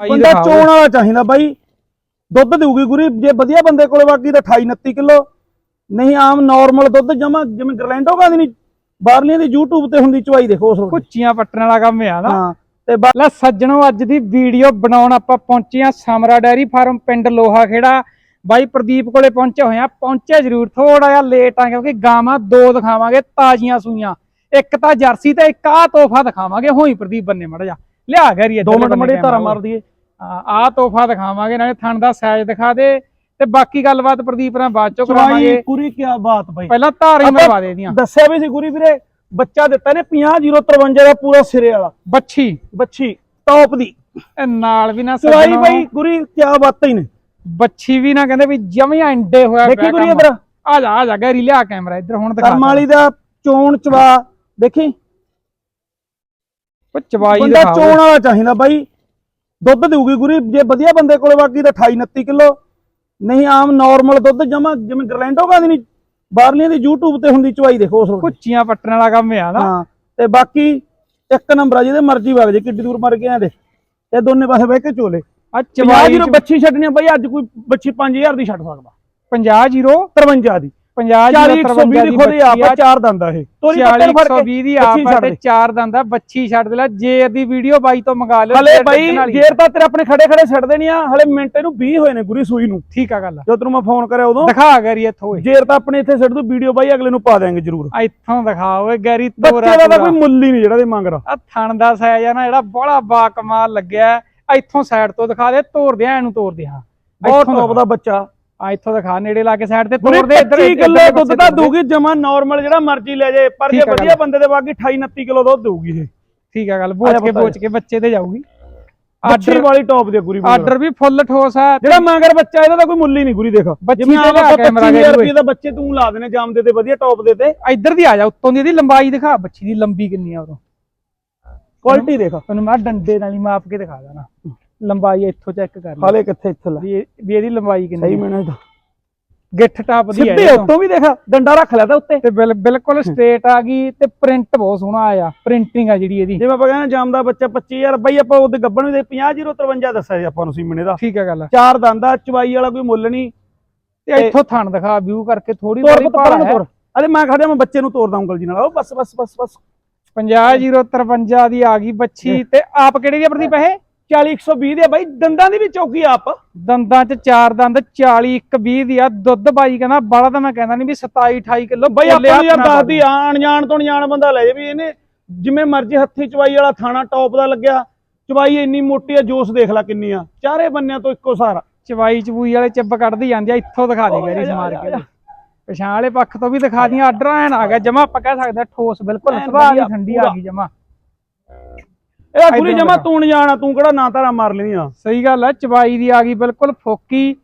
ਬੰਦਾ। ਚੋਣ ਵਾਲਾ ਚਾਹੀਦਾ ਬਾਈ। ਦੁੱਧ ਦੇਊਗੀ ਗੁਰੀ ਜੇ ਵਧੀਆ ਬੰਦੇ ਕੋਲੇ ਬਾਕੀ ਤਾਂ 28 29 ਕਿਲੋ। ਨਹੀਂ ਆਮ ਨਾਰਮਲ ਦੁੱਧ ਜਮਾ ਜਿਵੇਂ ਗਰਲੈਂਡੋ ਕਹਿੰਦੀ ਨਹੀਂ ਬਾਹਰਲੀਆਂ ਦੀ YouTube ਤੇ ਹੁੰਦੀ ਚਵਾਈ ਦੇਖੋ ਉਸ ਕੁੱਚੀਆਂ ਪੱਟਣ ਵਾਲਾ ਕੰਮ ਆ ਨਾ। ਹਾਂ ਤੇ ਲੈ ਸੱਜਣੋ ਅੱਜ ਦੀ ਵੀਡੀਓ ਬਣਾਉਣ ਆਪਾਂ ਪਹੁੰਚੇ ਆ ਸਮਰਾ ਡੈਰੀ ਫਾਰਮ ਪਿੰਡ ਲੋਹਾ ਖੇੜਾ। ਬਾਈ ਪ੍ਰਦੀਪ ਕੋਲੇ ਪਹੁੰਚੇ ਹੋਏ ਆ ਪਹੁੰਚੇ ਜ਼ਰੂਰ ਥੋੜਾ ਜਿਹਾ ਲੇਟ ਆ ਕਿਉਂਕਿ ਗਾਵਾਂ ਦੋ ਦਿਖਾਵਾਂਗੇ ਤਾਜ਼ੀਆਂ ਸੂਈਆਂ। ਇੱਕ ਤਾਂ ਜਰਸੀ ਤੇ ਇੱਕ ਆ ਤੋਹਫਾ ਦਿਖਾਵਾਂਗੇ। ਹੋਈ ਪ੍ਰਦੀਪ ਬੰਨੇ ਮੜ ਜਾ। ਲਿਆ ਗਰੀ ਦੋ ਮਿੰਟ ਮੜੇ ਧਾਰਾ ਮਾਰ ਦਈਏ। ਆ ਤੋਹਫਾ ਦਿਖਾਵਾਂਗੇ ਨਾਲੇ ਥਣ ਦਾ ਸਾਈਜ਼ ਦਿਖਾ ਦੇ ਤੇ ਬਾਕੀ ਗੱਲਬਾਤ ਪ੍ਰਦੀਪ ਨਾਲ ਬਾਅਦ ਚੋਂ ਕਰਾਵਾਂਗੇ। ਪੂਰੀ ਕੀ ਬਾਤ ਬਾਈ। ਪਹਿਲਾਂ ਧਾਰ ਮਰਵਾ ਦੇ ਦੀਆਂ। ਦੱਸਿਆ ਵੀ ਸੀ ਗੁਰੀ ਵੀਰੇ ਬੱਚਾ ਦਿੱਤਾ ਨੇ 50053 ਦਾ ਪੂਰਾ ਸਿਰੇ ਵਾਲਾ। ਬੱਛੀ। ਬੱਚੀ ਟੌਪ ਦੀ। ਇਹ ਨਾਲ ਵੀ ਨਾ ਸੱਜਣੋ, ਬਾਈ ਗੁਰੀ ਕੀ ਬਾਤ ਹੀ ਨੇ। ਬੱਛੀ ਵੀ ਨਾ ਕਹਿੰਦੇ ਵੀ ਜਮੀਆਂ ਇੰਡੇ ਹੋਇਆ ਦੇਖੀ ਗੁਰੀ। ਇਧਰ। ਆ ਜਾ ਆ ਜਾ ਗੈਰੀ ਲਿਆ ਕੈਮਰਾ ਇੱਧਰ ਹੁਣ ਦਿਖਾ ਕਰਮ ਵਾਲੀ ਦਾ ਚੋਣ ਚਵਾ ਦੇਖੀ? ਚਵਾਈ ਬੰਦਾ ਦਿਖਾਓ ਚੋਣ ਵਾਲਾ ਚਾਹੀਦਾ ਬਾਈ। ਦੁੱਧ ਦੇਊਗੀ ਗੁਰੀ ਜੇ ਵਧੀਆ ਬੰਦੇ ਕੋਲੇ ਬਾਕੀ ਤਾਂ 28 29 ਕਿਲੋ। ਨਹੀਂ ਆਮ ਨਾਰਮਲ ਦੁੱਧ ਜਮਾ ਜਿਵੇਂ ਗਰਲੈਂਡੋ ਕਹਿੰਦੀ ਨਹੀਂ ਬਾਹਰਲੀਆਂ ਦੀ YouTube ਤੇ ਹੁੰਦੀ ਚਵਾਈ ਦੇਖੋ ਉਸ ਨੂੰ ਕੁੱਚੀਆਂ ਪੱਟਣ ਵਾਲਾ ਕੰਮ ਆ ਨਾ। ਹਾਂ ਤੇ ਬਾਕੀ ਇੱਕ ਨੰਬਰ ਆ ਜਿਹਦੇ ਮਰਜ਼ੀ ਵਗ ਜੇ ਕਿੱਡੀ ਦੂਰ ਮਰ ਗਿਆ ਦੇ ਇਹ ਦੋਨੇ ਪਾਸੇ ਬਹਿ ਕੇ ਚੋਲੇ। ਆ 50 ਚਵਾਈ ਜੀਰੋ ਬੱਚੀ ਛੱਡਣੀ ਆ ਬਾਈ ਅੱਜ ਕੋਈ ਬੱਚੀ 5000 ਦੀ ਛੱਡ ਸਕਦਾ। 50 ਜ਼ੀਰੋ? 53 ਦੀ। 50 40 ਜ਼ੀਰੋ 120 ਦੀ ਖੋਦੇ ਆਪ ਆ, ਚਾਰ ਦੰਦ ਆ ਇਹ। ਤੋਰੀ ਪੱਤੇ 40 ਨੂੰ ਫੜ ਕੇ। 120 ਦੀ ਬੱਚੀ ਆਪ ਆ ਛੱਡ ਤੇ ਦੇ। ਚਾਰ ਦੰਦਾ ਬੱਚੀ ਛੱਡ ਦੇ ਲੈ ਜੇ ਦੀ ਵੀਡੀਓ ਬਾਈ ਤੋਂ ਮੰਗਾ ਲਿਓ ਹਲੇ ਜੇਰ ਬਾਈ ਤਾਂ ਤੇਰੇ ਆਪਣੇ ਖੜੇ ਖੜੇ ਛੱਡਦੇ ਨਹੀਂ ਆ। ਹਲੇ ਮਿੰਟ ਇਹਨੂੰ 20 ਹੋਏ ਨੇ ਗੁਰੀ ਸੂਈ ਨੂੰ। ਠੀਕ ਆ ਗੱਲ ਜਦੋਂ ਤੈਨੂੰ ਮੈਂ ਫੋਨ ਕਰਿਆ ਉਦੋਂ। ਦਿਖਾ ਗੈਰੀ ਇੱਥੋਂ ਓਏ। ਜੇਰ ਤਾਂ ਆਪਣੇ ਇੱਥੇ ਛੱਡ ਦੂ ਵੀਡੀਓ ਬਾਈ ਅਗਲੇ ਨੂੰ ਪਾ ਦੇਾਂਗੇ ਜਰੂਰ। ਆ ਇੱਥੋਂ ਦਿਖਾ ਓਏ ਗੈਰੀ ਤੋਰਾ ਬੱਚੇ ਦਾ ਤਾਂ ਕੋਈ ਮੁੱਲ ਹੀ ਨਹੀਂ ਜਿਹੜਾ ਦੇ ਮੰਗ ਰਾ। ਆ ਥਣ ਦਾ ਆ ਨਾ ਜਿਹੜਾ ਬੜਾ ਬਾ ਕਮਾਲ ਲੱਗਿਆ। ਇੱਥੋਂ ਸਾਈਡ ਤੋਂ ਦਿਖਾ ਦੇ ਇਹਨੂੰ ਤੋਰਦੇ ਹਾਂ ਬਹੁਤ ਟੌਪ ਦਾ ਬੱਚਾ। ਆ ਇੱਥੋਂ ਦਿਖਾ ਨੇੜੇ ਲਾ ਕੇ ਸਾਈਡ ਤੇ ਪੂਰੇ ਤੋਰਦੇ ਇੱਧਰ 25 ਕਿਲੋ ਦੁੱਧ ਤਾਂ। ਦਊਗੀ ਜਮਾ ਨਾਰਮਲ ਜਿਹੜਾ ਮਰਜ਼ੀ ਲੈ ਜੇ ਪਰ ਜੇ ਵਧੀਆ ਬੰਦੇ ਦੇ ਬਾਕੀ 28 29 ਕਿਲੋ ਦੁੱਧ ਦਊਗੀ ਇਹ। ਠੀਕ ਆ ਗੱਲ ਬੋਚ ਕੇ ਬੋਚ ਕੇ ਬੱਚੇ ਤੇ ਜਾਊਗੀ। ਆਰਡਰ ਵਾਲੀ ਟੌਪ ਦੀ ਗੁਰੀ ਮਗਰ। ਆਰਡਰ ਵੀ ਫੁੱਲ ਠੋਸ ਆ ਜਿਹੜਾ ਮੰਗਰ ਬੱਚਾ ਇਹਦਾ ਤਾਂ ਕੋਈ ਮੁੱਲ ਹੀ ਨਹੀਂ ਗੁਰੀ ਦੇਖ। ਬੱਚੀ ਤੇ ਕੈਮਰਾ 25000 ਗਏ ਰੁਪਏ ਦਾ ਬੱਚੇ ਤੂੰ ਲਾ ਦੇਣੇ ਵਧੀਆ ਟੌਪ ਦੇ ਤੇ। ਇੱਧਰ ਦੀ ਆ ਜਾ ਉੱਤੋਂ ਦੀ ਇਹਦੀ ਲੰਬਾਈ ਦਿਖਾ ਬੱਚੀ ਦੀ ਲੰਬੀ ਕਿੰਨੀ ਆ ਉਦੋਂ। ਕੁਆਲਿਟੀ ਦੇਖ। ਤੁਹਾਨੂੰ ਮੈਂ ਡੰਡੇ ਨਾਲ ਹੀ ਮਾਪ ਕੇ ਦਿਖਾ ਦਾਂ ਲੰਬਾਈ ਇੱਥੋਂ ਚੈੱਕ ਕਰ ਲਈ ਹਾਲੇ ਕਿੱਥੇ ਇੱਥੇ ਲੈ? ਵੀ ਇਹ- ਵੀ ਇਹਦੀ ਲੰਬਾਈ ਕਿੰਨੀ ਸਹੀ। ਮੈਨੇ ਤਾਂ। ਗਿੱਠ ਟਾਪ ਦੀ ਆ ਸਿੱਧੇ ਇਹ ਤੋਂ। ਉੱਤੋਂ ਵੀ ਦੇਖ ਡੰਡਾ ਰੱਖ ਲਿਆ ਤਾਂ ਉੱਤੇ। ਤੇ ਬਿਲ- ਬਿਲਕੁਲ ਸਟ੍ਰੇਟ ਆ ਗਈ ਤੇ ਪ੍ਰਿੰਟ ਬਹੁਤ ਸੋਹਣਾ ਆਇਆ। ਪ੍ਰਿੰਟਿੰਗ ਆ ਜਿਹੜੀ ਇਹਦੀ। ਜਿਵੇਂ ਆਪਾਂ ਕਹਿੰਦੇ ਜਾਮਦਾ ਬੱਚਾ 25000 ਬਈ ਆਪਾਂ ਉਹਦੇ ਗੱਬਣ ਵੀ ਦੇ 50053 ਦੱਸਿਆ ਸੀ ਆਪਾਂ ਨੂੰ ਸੀਮਨੇ ਦਾ। ਠੀਕ ਆ ਗੱਲ ਚਾਰ ਦੰਦਾ ਚਵਾਈ ਵਾਲਾ ਕੋਈ ਮੁੱਲ ਨਹੀਂ। ਤੇ ਇੱਥੋਂ ਥਣ ਦਿਖਾ ਵਿਊ ਕਰਕੇ ਥੋੜੀ ਤੋਰ ਹੈ। ਤੋਰ। ਅਰੇ ਮੈਂ ਖੜਿਆ ਮੈਂ ਬੱਚੇ ਨੂੰ ਤੋਰਦਾ ਉਂਗਲ ਜੀ ਨਾਲ। ਉਹ ਬਸ ਬਸ ਬਸ ਬਸ। 50053 ਦੀ ਆ ਗਈ ਬੱਚੀ ਤੇ ਆਪ ਕਿਹੜੀ ਦੀ ਪ੍ਰਦੀਪ ਇਹ? 40 120 ਦੇ ਬਾਈ ਦੰਦਾਂ ਦੀ ਵੀ ਚੌਕੀ ਆਪ। ਦੰਦਾਂ 'ਚ ਚਾਰ ਦੰਦ 40 ਇੱਕ 20 ਦੀ ਆ। ਦੁੱਧ ਬਾਈ ਕਹਿੰਦਾ ਬਾਲਾ ਤਾਂ ਮੈਂ ਕਹਿੰਦਾ ਨਹੀਂ ਵੀ 27 28 ਕਿਲੋ ਬਈ ਆਪਾਂ ਯਾਰ ਦੱਸਦੀ ਆ ਅਣਜਾਣ ਤੋਂ ਅਣਜਾਣ ਬੰਦਾ ਲੈ ਜੇ ਵੀ ਇਹਨੇ ਜਿਵੇਂ ਮਰਜ਼ੀ ਹੱਥੀ ਚਵਾਈ ਵਾਲਾ ਥਾਣਾ ਟੌਪ ਦਾ ਲੱਗਿਆ ਚਵਾਈ ਇੰਨੀ ਮੋਟੀ ਆ ਜੋਸ ਦੇਖ ਲੈ ਕਿੰਨੀ ਆ। ਚਾਰੇ ਬੰਨਿਆਂ ਤੋਂ ਇੱਕੋ ਸਾਰਾ ਚਵਾਈ ਚਬੂਈ ਵਾਲੇ ਚੱਬ ਕੱਢਦੀ ਜਾਂਦੀ ਆ ਇੱਥੋਂ ਦਿਖਾ ਦੇ ਗੈਰੀ ਸਮਾਰ ਕੇ। ਪਛਾਣ ਵਾਲੇ ਪੱਖ ਤੋਂ ਵੀ ਦਿਖਾ ਦੀਆਂ ਆਰਡਰ ਐਨ ਆ ਗਿਆ ਜਮਾ ਆਪਾਂ ਕਹਿ ਸਕਦੇ ਠੋਸ ਬਿਲਕੁਲ ਸੁਭਾਅ ਦੀ ਠੰਡੀ ਆ। ਗਈ ਜਮਾ। ਇਹ ਗੁਰੀ ਜਮਾ ਤੂੰ ਅਣਜਾਣ ਆ ਤੂੰ ਕਿਹੜਾ ਨਾ ਤਾਰਾ ਮਾਰ ਲੈਣੀ ਆ? ਸਹੀ ਗੱਲ ਆ ਚਵਾਈ ਦੀ ਆ ਗਈ ਬਿਲਕੁਲ ਫੋਕੀ।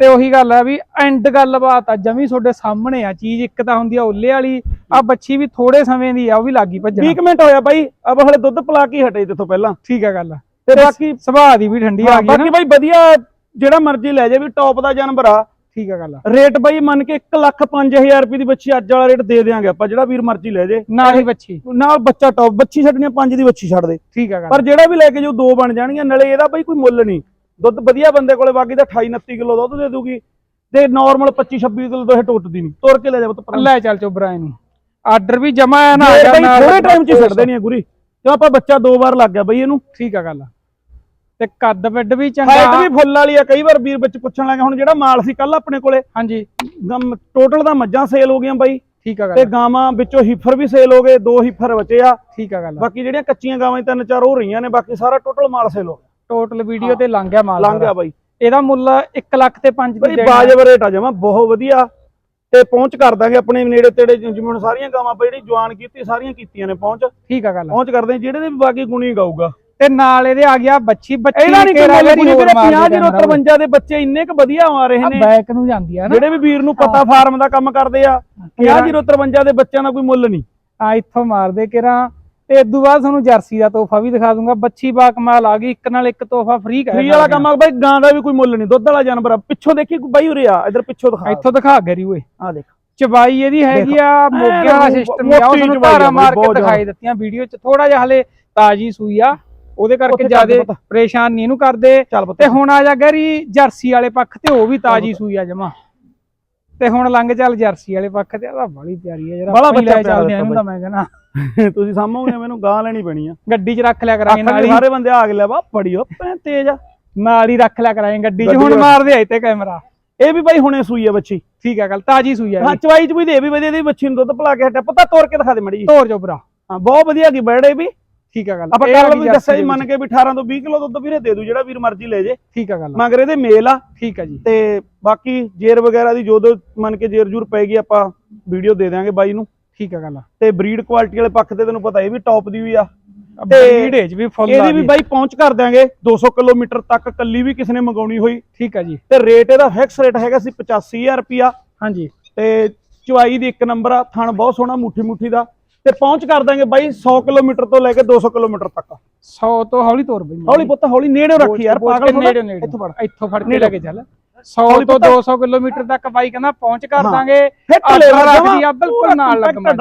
ਤੇ ਉਹੀ ਗੱਲ ਆ ਵੀ ਐਂਡ ਗੱਲਬਾਤ ਆ ਜਮੀ ਤੁਹਾਡੇ ਸਾਹਮਣੇ ਆ ਚੀਜ਼ ਇੱਕ ਤਾਂ ਹੁੰਦੀ ਆ ਓਲੇ ਵਾਲੀ ਆ ਬੱਚੀ ਵੀ ਥੋੜੇ ਸਮੇਂ ਦੀ ਆ ਉਹ ਵੀ ਲੱਗੀ 20 ਭੱਜਣ। ਕੁ ਮਿੰਟ ਹੋਇਆ ਬਾਈ ਆਪਾਂ ਹਲੇ ਦੁੱਧ ਪਲਾ ਕੇ ਹੀ ਹਟੇ ਜਿੱਥੋਂ ਪਹਿਲਾਂ। ਠੀਕ ਆ ਗੱਲ ਤੇ ਬਾਕੀ ਸੁਭਾਅ ਦੀ ਵੀ ਠੰਡੀ ਆ ਹਾਂ, ਗਈ ਬਾਕੀ ਬਾਈ ਵਧੀਆ ਜਿਹੜਾ ਮਰਜ਼ੀ ਲੈ ਜਾ ਵੀ ਟੌਪ ਦਾ ਜਾਨਵਰ ਆ। ਠੀਕ ਆ ਗੱਲ ਰੇਟ ਬਾਈ ਮੰਨ ਕੇ 1 ਲੱਖ 5000 ਰੁਪਏ ਦੀ ਬੱਚੀ ਅੱਜ ਵਾਲਾ ਰੇਟ ਦੇ ਦੇਾਂਗੇ ਆਪਾਂ ਜਿਹੜਾ ਵੀਰ ਮਰਜ਼ੀ ਲੈ ਜੇ। ਨਾਲ ਹੀ ਬੱਚੀ। ਨਾਲ ਬੱਚਾ ਟੌਪ ਬੱਚੀ ਛੱਡਣੀ ਆ, ਪੰਜ ਦੀ ਬੱਚੀ ਛੱਡ ਦੇ। ਠੀਕ ਆ ਗੱਲ। ਪਰ ਜਿਹੜਾ ਵੀ ਲੈ ਕੇ ਜੋ ਦੋ ਬਣ ਜਾਣਗੀਆਂ ਨਾਲੇ ਇਹਦਾ ਬਾਈ ਕੋਈ ਮੁੱਲ ਨਹੀਂ। ਦੁੱਧ ਵਧੀਆ ਬੰਦੇ ਕੋਲੇ ਬਾਕੀ ਤਾਂ 28 29 ਕਿਲੋ ਦੁੱਧ ਦੇ ਦੂਗੀ। ਤੇ ਨਾਰਮਲ 25 26 ਕਿਲੋ ਤੋਂ ਇਹ ਟੁੱਟਦੀ ਨਹੀਂ। ਤੁਰ ਕੇ ਲੈ ਜਾ ਪੁੱਤ ਲੈ ਚੱਲ ਚੋਬਰਾ ਇਹਨੂੰ। ਆਰਡਰ ਵੀ ਜਮਾ ਆ ਨਾ ਆ ਨਾਲ ਥੋੜੇ ਟਾਈਮ 'ਚ ਹੀ ਛੱਡ ਦੇਣੀ ਆ ਗੁਰੀ। ਕਿਉਂ ਆਪਾਂ ਬੱਚਾ ਦੋ ਵਾਰ ਲੱਗ ਗਿਆ ਬਈ ਇਹਨੂੰ। ਠੀਕ ਆ ਗੱਲ ਤੇ ਕੱਦ ਵੱਡ ਵੀ ਹਾਈਟ ਚੰਗਾ ਵੀ ਫੁੱਲ ਵਾਲੀ ਆ ਕਈ ਵਾਰ ਵੀਰ ਵਿੱਚ ਪੁੱਛਣ ਲੱਗੇ ਹੁਣ ਜਿਹੜਾ ਮਾਲ ਸੀ ਕੱਲ ਆਪਣੇ ਕੋਲੇ ਹਾਂਜੀ। ਟੋਟਲ ਦਾ ਮੱਝਾਂ ਸੇਲ ਹੋ ਗਈਆਂ ਬਾਈ। ਠੀਕ ਆ ਤੇ ਗੱਲ ਗਾਵਾਂ ਵਿੱਚੋਂ ਹੀਫਰ ਵੀ ਸੇਲ ਹੋ ਗਏ ਦੋ ਹੀਫਰ ਬਚੇ ਆ। ਠੀਕ ਆ ਗੱਲ ਬਾਕੀ ਜਿਹੜੀਆਂ ਕੱਚੀਆਂ ਗਾਵਾਂ ਤਿੰਨ ਚਾਰ ਹੋ ਰਹੀਆਂ ਨੇ ਬਾਕੀ ਸਾਰਾ ਟੋਟਲ ਮਾਲ ਸੇਲ ਹੋ ਗਿਆ। ਟੋਟਲ ਵੀਡੀਓ ਤੇ ਲੰਘ ਗਿਆ ਮਾਲ ਲੰਘ ਗਿਆ। ਬਾਈ। ਇਹਦਾ ਮੁੱਲ 1 ਲੱਖ ਤੇ 5 ਬਈ ਦੀ ਦੇਣਾ। ਬਾਜਬ ਰੇਟ ਆ ਜਮਾ ਬਹੁਤ ਵਧੀਆ। ਤੇ ਪਹੁੰਚ ਕਰ ਦਾਂਗੇ ਆਪਣੇ ਨੇੜੇ ਤੇੜੇ ਜਿਵੇਂ ਹੁਣ ਸਾਰੀਆਂ ਗਾਵਾਂ ਆਪਾਂ ਜਿਹੜੀ ਜਵਾਨ ਕੀਤੀ ਸਾਰੀਆਂ ਕੀਤੀਆਂ ਨੇ ਪਹੁੰਚ। ਠੀਕ ਆ ਗੱਲ ਪਹੁੰਚ ਕਰਦੇ ਜਿਹੜੇ ਦੇ ਵੀ ਬਾਕੀ ਗੁਣੀ ਗਾਊਗਾ। ਤੇ ਨਾਲ ਇਹਦੇ ਆ ਗਿਆ ਬੱਚੀ ਬੱਚੀ ਕੋਈ ਘੇਰਾ ਮੁੱਲ ਜਿਹੜੀ ਮਾਰ 50 ਦੇ। 53 ਦੇ ਬੱਚੇ ਇੰਨੇ ਕੁ ਵਧੀਆ ਆ ਰਹੇ ਨੇ। ਬੈਕ ਨੂੰ ਜਾਂਦੀ ਆ ਨਾ। ਜਿਹੜੇ ਵੀ ਵੀਰ ਨੂੰ ਪਤਾ ਫਾਰਮ ਦਾ ਕੰਮ ਕਰਦੇ ਆ 50 53 ਦੇ ਬੱਚਿਆਂ ਦਾ ਕੋਈ ਮੁੱਲ ਨਹੀਂ। ਆ ਇੱਥੋਂ ਮਾਰਦੇ ਕਿਰਾ ਤੇ ਇਦੋਂ ਬਾਅਦ ਤੁਹਾਨੂੰ ਜਰਸੀ ਦਾ ਤੋਹਫਾ ਵੀ ਦਿਖਾ ਦੂੰਗਾ। ਬੱਚੀ ਬਾ ਕਮਾਲ ਆ ਗਈ ਇੱਕ ਨਾਲ ਇੱਕ ਤੋਹਫਾ ਫ੍ਰੀ ਕਰ ਫਰੀ ਵਾਲਾ ਕੰਮ ਆ ਬਾਈ ਗਾਂ ਦਾ ਵੀ ਕੋਈ ਮੁੱਲ ਨਹੀਂ। ਦੁੱਧ ਵਾਲਾ ਜਾਨਵਰ ਆ। ਪਿੱਛੋਂ ਦੇਖੀ ਬਾਈ ਉਰੇ ਆ ਇਧਰ ਪਿੱਛੋਂ ਦਿਖਾ। ਇੱਥੋਂ ਦਿਖਾ ਗਰੀ ਓਏ। ਆ ਦੇਖ। ਚਬਾਈ ਇਹਦੀ ਹੈਗੀ ਆ ਮੋਗਿਆਂ ਵਾਲਾ ਸਿਸਟਮ ਆ। ਉਹ ਤੁਹਾਨੂੰ ਧਾਰਾ ਮਾਰ ਕੇ ਦਿਖਾਈ ਦਿੱਤੀਆਂ ਵੀਡੀਓ 'ਚ। ਥੋੜਾ ਜਿਹਾ ਹਲੇ ਤਾਜੀ ਸੂਈ ਆ। ਉਹਦੇ ਕਰਕੇ ਜਿਆਦੇ। ਪਰੇਸ਼ਾਨ ਨਹੀਂ ਇਹਨੂੰ ਕਰਦੇ। ਤੇ ਹੁਣ ਆ ਜਾ ਗੈਰੀ ਜਰਸੀ ਵਾਲੇ ਪੱਖ ਤੇ ਉਹ ਵੀ ਤਾਜੀ ਸੂਈ ਆ ਜਮਾ। ਤੇ ਹੁਣ ਲੰਘ ਚੱਲ ਜਰਸੀ ਵਾਲੇ ਪੱਖ ਤੇ ਆ ਬੜੀ ਪਿਆਰੀ ਆ ਜਰਾ ਬੜਾ ਬੱਚਾ ਚੱਲਦੇ ਆ ਇਹਨੂੰ ਤਾਂ ਮੈਂ ਕਹਿੰਦਾ। ਤੁਸੀਂ ਸਾਹਮਣੇ ਮੈਨੂੰ ਗਾਂ ਲੈਣੀ ਪੈਣੀ ਆ। ਗੱਡੀ 'ਚ ਰੱਖ ਲਿਆ ਕਰਾਂਗੇ ਨਾਲ ਹੀ। ਸਾਰੇ ਬੰਦੇ ਆ ਗਏ ਲੈ ਵਾ ਬੜੀ ਉਹ ਤੇਜ਼ ਆ। ਨਾਲ ਹੀ ਰੱਖ ਲਿਆ ਕਰਾਂਗੇ ਗੱਡੀ 'ਚ। ਹੁਣ। ਮਾਰਦੇ ਆਏ ਤੇ ਕੈਮਰਾ। ਇਹ ਵੀ ਬਾਈ ਹੁਣੇ ਸੂਈ ਆ ਬੱਚੀ। ਠੀਕ ਆ ਗੱਲ ਤਾਜੀ ਸੂਈ ਆ ਹਾਂ ਚਵਾਈ ਚ ਵੀ ਦੇ ਵੀ ਵਧੀਆ ਦੀ ਬੱਚੀ ਨੂੰ ਦੁੱਧ ਪਿਲਾ ਕੇ ਹਟਿਆ। ਪਤਾ ਤੋੜ ਕੇ ਦਿਖਾ ਦੇ ਮੜੀ ਤੋਰ ਜੋ ਭਰਾ। ਹਾਂ ਬਹੁਤ ਵਧੀਆ ਕੀ ਬੈੜੇ ਵੀ। ਠੀਕ ਆ ਗੱਲ। ਆਪਾਂ ਕੱਲ ਵੀ ਦੱਸਿਆ ਜੀ ਦੇ ਮੰਨ। ਕੇ ਵੀ 18 ਤੋਂ 20 ਕਿਲੋ ਦੁੱਧ ਵੀਰੇ ਦੇ ਦੂ ਜਿਹੜਾ ਵੀਰ ਮਰਜ਼ੀ ਲੈ ਜੇ। ਠੀਕ ਆ ਗੱਲ ਮਗਰ ਇਹਦੇ ਮੇਲ ਆ। ਠੀਕ ਆ ਜੀ। ਤੇ ਬਾਕੀ ਜੇਰ ਵਗੈਰਾ ਦੀ ਜੋ ਜੋ ਮੰਨ ਕੇ ਜੇਰ ਜੂਰ ਪੈ ਗਈ ਆਪਾਂ ਵੀਡੀਓ ਦੇ ਦਿਆਂਗੇ ਬਾਈ ਨੂੰ। ਠੀਕ ਆ ਗੱਲ ਤੇ ਬਰੀਡ ਕੁਆਲਿਟੀ ਵਾਲੇ ਪੱਖ ਤੇ ਤੈਨੂੰ ਪਤਾ ਇਹ ਵੀ ਟੌਪ ਦੀ ਵੀ ਆ। ਤੇ 'ਚ ਵੀ ਫੁੱਲ ਆ ਇਹਦੀ ਵੀ। ਬਾਈ ਪਹੁੰਚ ਕਰ ਦਿਆਂਗੇ। 200 ਕਿਲੋਮੀਟਰ ਤੱਕ ਕੱਲੀ ਵੀ ਕਿਸੇ ਨੇ ਮੰਗਾਉਣੀ ਹੋਈ। ਠੀਕ ਆ ਜੀ। ਤੇ ਰੇਟ ਇਹਦਾ ਫਿਕਸ ਰੇਟ ਹੈਗਾ ਸੀ 85000 ਰੁਪਿਆ ਹਾਂਜੀ। ਤੇ ਚੁਆਈ ਦੀ ਇੱਕ ਨੰਬਰ ਆ ਥਣ ਬਹੁਤ ਸੋਹਣਾ ਮੁੱਠੀ ਮੁੱਠੀ ਦਾ। ਤੇ ਪਹੁੰਚ ਕਰ ਦਾਂਗੇ ਬਾਈ 100 ਕਿਲੋਮੀਟਰ ਤੋਂ ਲੈ ਕੇ 200 ਕਿਲੋਮੀਟਰ ਤੱਕ। 100 ਤੋਂ ਹੌਲੀ ਤੋਰ ਬਈ। ਹੌਲੀ ਪੁੱਤ ਹੌਲੀ ਨੇੜੇ ਰੱਖੀ ਯਾਰ ਕੇ ਪਾਗਲ ਨੇੜੇ ਨੇੜੇ ਇੱਥੋਂ ਫੜ। ਇੱਥੋਂ ਫੜ ਕੇ। ਲੈ ਕੇ ਚੱਲ। 100 ਹੌਲੀ ਤੋਂ ਪੁੱਤ। 200 ਕਿਲੋਮੀਟਰ ਤੱਕ ਬਾਈ ਕਹਿੰਦਾ ਪਹੁੰਚ ਕਰ। ਦਾਂਗੇ। ਫਿੱਟ ਲੈਵਾ ਰੱਖਦੀ ਆ ਬਿਲਕੁਲ ਨਾਲ ਲੱਗ। ਮੈਂ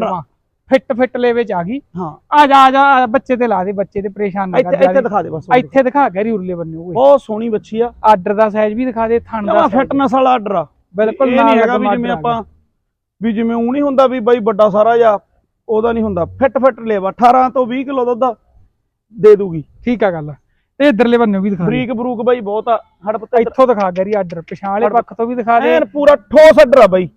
ਫਿੱਟ ਫਿੱਟ ਲੈਵੇ ਚ ਆ ਗਈ। ਹਾਂ। ਆ ਜਾ ਆ ਜਾ ਬੱਚੇ ਤੇ ਲਾ ਦੇ ਬੱਚੇ ਤੇ ਪਰੇਸ਼ਾਨ ਨਾ ਕਰ ਇੱਥੇ ਦਿਖਾ ਦੇ ਬਸ ਇੱਥੇ ਦਿਖਾ ਗੈਰੀ ਉਰਲੇ ਬੰਨੇ ਓਏ ਬਹੁਤ ਸੋਹਣੀ ਬੱਚੀ ਆ। ਆਰਡਰ ਦਾ ਸਾਈਜ਼ ਵੀ ਦਿਖਾ ਦੇ ਥਣ ਦਾ। ਫਿਟਨੈਸ ਵਾਲਾ ਆਰਡਰ ਆ। ਬਿਲਕੁਲ ਨਾਲ ਹੈਗਾ ਵੀ ਜਿਵੇਂ ਆਪਾਂ ਵੀ ਜਿਵੇਂ ਉਹ ਨਹੀਂ ਹੁੰਦਾ ਵੀ ਬਾਈ ਵੱਡਾ ਸਾਰਾ ਜਾਂ ਉਹਦਾ ਨਹੀਂ ਹੁੰਦਾ। ਫਿੱਟ ਫਿੱਟ ਲੇਵਾ 18 ਤੋਂ 20 ਕਿਲੋ ਦੁੱਧ ਦੇ ਦੂਗੀ। ਠੀਕ ਆ ਗੱਲ। ਤੇ ਇਧਰਲੇ ਬੰਨੇ ਵੀ ਦਿਖਾ ਦੇ। ਬਰੀਕ ਬਰੂਕ ਬਾਈ ਬਹੁਤ ਆ ਹੜ ਪਤਾ ਇੱਥੋਂ ਦਿਖਾ ਗੈਰੀ ਆਰਡਰ ਪਿਛਾਂ ਵਾਲੇ ਪੱਖ ਤੋਂ ਵੀ ਦਿਖਾ ਦੇ। ਐਨ ਪੂਰਾ ਠੋਸ ਆਰਡਰ ਆ ਬਾਈ।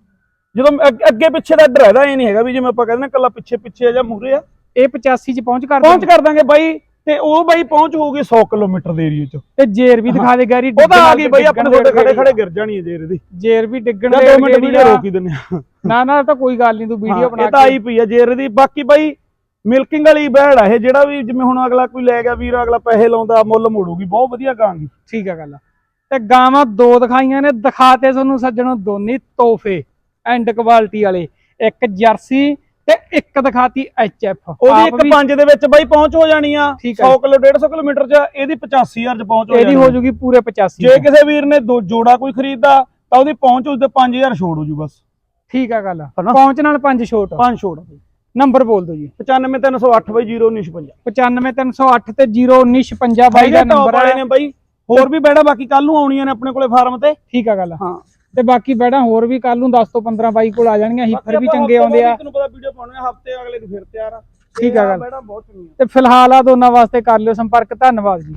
ਜਦੋਂ ਅੱਗੇ- ਅੱਗੇ ਪਿੱਛੇ ਦਾ ਆਰਡਰ ਹੈਦਾ ਇਹ ਨਹੀਂ ਹੈਗਾ ਵੀ ਜਿਵੇਂ ਆਪਾਂ ਕਹਿੰਦੇ ਨਾ ਕੱਲਾ ਪਿੱਛੇ ਪਿੱਛੇ ਆ ਜਾਂ ਮੂਰੇ ਆ। ਇਹ 85 ਚ ਪਹੁੰਚ ਕਰ ਪਹੁੰਚ ਕਰ ਦਾਂਗੇ ਬਾਈ। ਤੇ ਉਹ ਬਾਈ ਪਹੁੰਚ ਹੋਊਗੀ 100 ਕਿਲੋਮੀਟਰ ਦੇ ਏਰੀਏ ਚ। ਤੇ ਜੇਰ ਵੀ ਦਿਖਾ ਦੇ ਗੈਰੀ ਉਹ ਤਾਂ ਆ ਗਈ ਬਾਈ ਆਪਣੇ ਕੋਲ ਖੜੇ ਦੇ ਖੜੇ ਗਿਰ ਜਾਣੀ ਹੈ ਜੇਰ ਇਹਦੀ। ਜੇਰ ਵੀ ਡਿੱਗਣ ਦੇ 2 ਮਿੰਟ ਵੀਡੀਓ। ਰੋਕ ਦਿੰਨੇ ਨਾ ਨਾ ਤਾਂ ਕੋਈ ਗੱਲ ਨਹੀਂ ਤੂੰ ਵੀਡੀਓ ਬਣਾ ਇਹ ਤਾਂ ਕੇ ਆਈ ਪਈ ਆ ਜੇਰ ਦੀ ਬਾਕੀ ਬਾਈ ਮਿਲਕਿੰਗ ਵਾਲੀ ਬੈੜ ਆ ਇਹ ਜਿਹੜਾ ਵੀ ਜਿਵੇਂ ਹੁਣ ਅਗਲਾ ਕੋਈ ਲੈ ਗਿਆ ਵੀਰ ਅਗਲਾ ਪੈਸੇ ਲਾਉਂਦਾ ਮੁੱਲ ਮੋੜੂਗੀ ਬਹੁਤ ਵਧੀਆ ਗਾਂਗੀ ਠੀਕ ਆ ਗੱਲ ਤੇ ਗਾਵਾਂ ਦੋ ਦਿਖਾਈਆਂ ਨੇ ਦਿਖਾਤੇ ਤੁਹਾਨੂੰ ਸੱਜਣੋ ਦੋਨੇ ਤੋਹਫੇ ਐਂਡ ਕੁਆਲਿਟੀ ਵਾਲੇ। ਇੱਕ ਜਰਸੀ ਤੇ ਇੱਕ ਦਿਖਾਤੀ ਐਚ ਐਫ ਉਹਦੀ ਇੱਕ ਪੰਜ ਦੇ ਵਿੱਚ ਬਾਈ ਪਹੁੰਚ ਹੋ ਜਾਣੀ ਆ। ਠੀਕ ਆ। 100 ਕਿਲੋ 150 ਕਿਲੋਮੀਟਰ ਚ ਇਹਦੀ 85000 ਚ ਪਹੁੰਚ ਹੋ ਇਹਦੀ ਜਾਣੀ ਹੋ ਆ। ਜੂਗੀ ਪੂਰੇ 85 ਜੇ ਕਿਸੇ ਵੀਰ ਨੇ ਦੋ ਜੋੜਾ ਕੋਈ ਖਰੀਦਦਾ ਤਾਂ ਉਹਦੀ ਪਹੁੰਚ ਉਸ ਤੇ 5000 ਛੋੜ ਹੋ ਜੂ ਬਸ। ਠੀਕ ਆ ਗੱਲ? ਪਹੁੰਚ ਨਾਲ ਪੰਜ ਛੋਟ। ਪੰਜ ਛੋੜ ਨੰਬਰ ਬੋਲ ਦਿਓ ਜੀ। 95308 ਬਾਈ 01956 95308 ਤੇ 01956 ਬਾਈ ਦਾ ਨੰਬਰ ਵਾਲੇ ਹੈ ਨੇ ਬਾਈ। ਹੋਰ ਵੀ ਬੈੜਾ ਬਾਕੀ ਕੱਲ ਨੂੰ ਆਉਣੀਆਂ ਨੇ ਆਪਣੇ ਕੋਲੇ ਫਾਰਮ ਤੇ। ਠੀਕ ਆ ਗੱਲ ਹਾਂ। ਤੇ ਬਾਕੀ ਬੈੜਾ ਹੋਰ ਵੀ ਕੱਲ ਨੂੰ 10 ਤੋਂ 15 ਬਾਈ ਕੋਲ ਆ ਜਾਣਗੀਆਂ ਹੀਫਰ ਵੀ ਚੰਗੇ ਆਉਂਦੇ ਆ। ਤੈਨੂੰ ਪਤਾ ਵੀਡੀਓ ਪਾਉਣੇ ਹਫ਼ਤੇ ਅਗਲੇ ਨੂੰ ਫਿਰ ਤਿਆਰ ਆ। ਠੀਕ ਆ ਗੱਲ। ਤੇ ਫਿਲਹਾਲ ਆ ਦੋਨਾਂ ਵਾਸਤੇ ਕਰ ਲਿਓ ਸੰਪਰਕ ਧੰਨਵਾਦ ਜੀ।